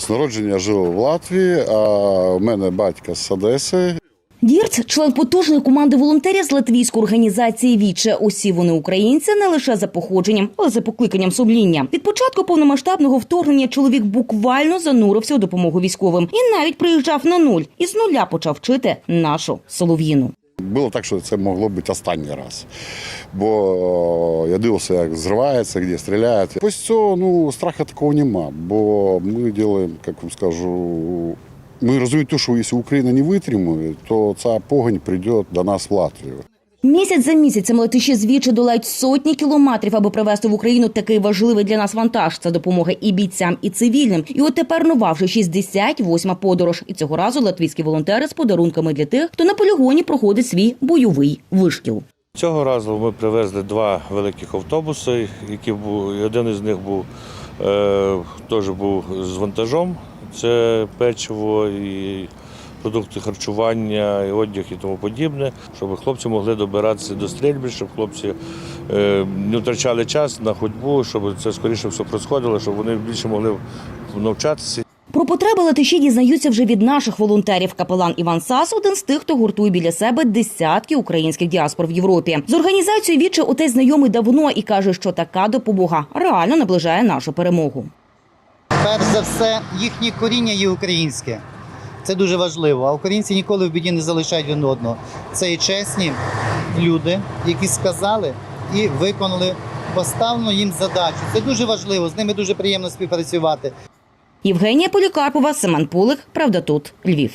З народження я в Латвії, а в мене батько з Одеси. Дірц – член потужної команди волонтерів з латвійської організації «Віче». Усі вони українці не лише за походженням, але за покликанням сумління. Від початку повномасштабного вторгнення чоловік буквально занурився у допомогу військовим і навіть приїжджав на нуль і з нуля почав вчити нашу солов'їну. Було так, що це могло бути останній раз. Бо я дивився, як зривається, де стріляють. Ось цього ну, страху такого нема. Бо ми робимо, як вам скажу, ми розуміємо, що якщо Україна не витримує, то ця погонь прийде до нас в Латвію. Місяць за місяцем летиші звідчі долають сотні кілометрів, аби привезти в Україну такий важливий для нас вантаж. Це допомога і бійцям, і цивільним. І от тепер нова вже 68-ма подорож. І цього разу латвійські волонтери з подарунками для тих, хто на полігоні проходить свій бойовий вишкіл. Цього разу ми привезли два великих автобуси, які був, один із них був е, теж був з вантажом. Це печиво і продукти харчування, і одяг і тому подібне, щоб хлопці могли добиратися до стрільби, щоб хлопці е, не втрачали час на ходьбу, щоб це скоріше все происходило, щоб вони більше могли навчатися. Про потреби латиші дізнаються вже від наших волонтерів. Капелан Іван Сас один з тих, хто гуртує біля себе десятки українських діаспор в Європі. З організацією «Віче» отець знайомий давно і каже, що така допомога реально наближає нашу перемогу. перш за все, їхнє коріння є українське. Це дуже важливо. А українці ніколи в біді не залишають один одного. Це і чесні люди, які сказали і виконали поставлену їм задачу. Це дуже важливо. З ними дуже приємно співпрацювати. Євгенія Полікарпова, Семен Пулик. Правда тут Львів.